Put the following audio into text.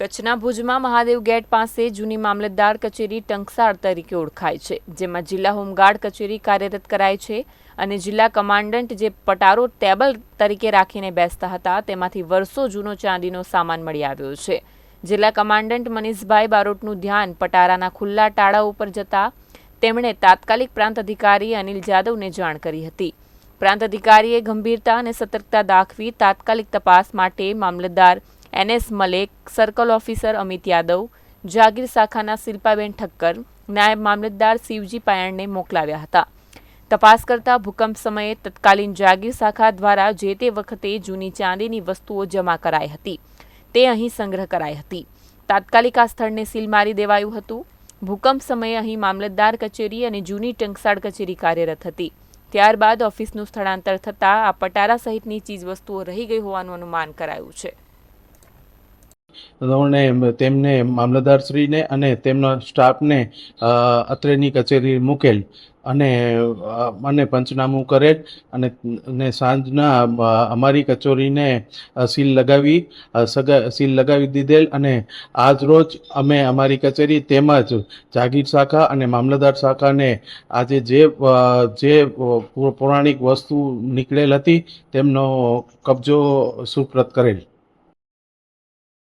કચ્છના ભુજમાં મહાદેવ ગેટ પાસે જૂની મામલતદાર કચેરી ટંકસાળ તરીકે ઓળખાય છે, જેમાં જિલ્લા હોમગાર્ડ કચેરી કાર્યરત કરાય છે અને જિલ્લા કમાન્ડન્ટ જે પટારો ટેબલ તરીકે રાખીને બેસતા હતા, તેમાંથી વર્ષો જૂનો ચાંદીનો સામાન મળી આવ્યો છે. જિલ્લા કમાન્ડન્ટ મનીષભાઈ બારોટનું ધ્યાન પટારાના ખુલ્લા ટાળા ઉપર જતા તેમણે તાત્કાલિક પ્રાંત અધિકારી અનિલ જાદવને જાણ કરી હતી. પ્રાંત અધિકારીએ ગંભીરતા અને સતર્કતા દાખવી તાત્કાલિક તપાસ માટે મામલતદાર NS Malek, circle officer Amit Yadav, જાગીર શાખાના શિલ્પાબેન ઠક્કર, નાયબ મામલતદાર શિવજી પાયણને મોકલાવ્યા હતા. તપાસ કરતા ભૂકંપ સમયે તત્કાલીન જાગીર શાખા દ્વારા જે તે વખતે જૂની ચાંદીની વસ્તુઓ જમા કરાઈ હતી, તે અહીં સંગ્રહ કરાઈ હતી. તાત્કાલિક આ સ્થળને સીલ મારી દેવાયું હતું. ભૂકંપ સમયે અહીં મામલતદાર કચેરી અને જૂની ટંકસાળ કચેરી કાર્યરત હતી. ત્યારબાદ ઓફિસનું સ્થળાંતર થતાં આ પટારા સહિતની ચીજવસ્તુઓ રહી ગઈ હોવાનું અનુમાન કરાયું છે. તેમને મામલતદારશ્રીને અને તેમના સ્ટાફને અત્રેની કચેરી મૂકેલ અને અને પંચનામું કરેલ અને, ને સાંજના અમારી કચોરીને સીલ લગાવી સગા, સીલ લગાવી દીધેલ અને આજ રોજ અમે અમારી કચેરી તેમજ જાગીર શાખા અને મામલતદાર શાખાને આજે જે જે પૌરાણિક વસ્તુ નીકળેલ હતી તેમનો કબજો સુપ્રત કરેલ.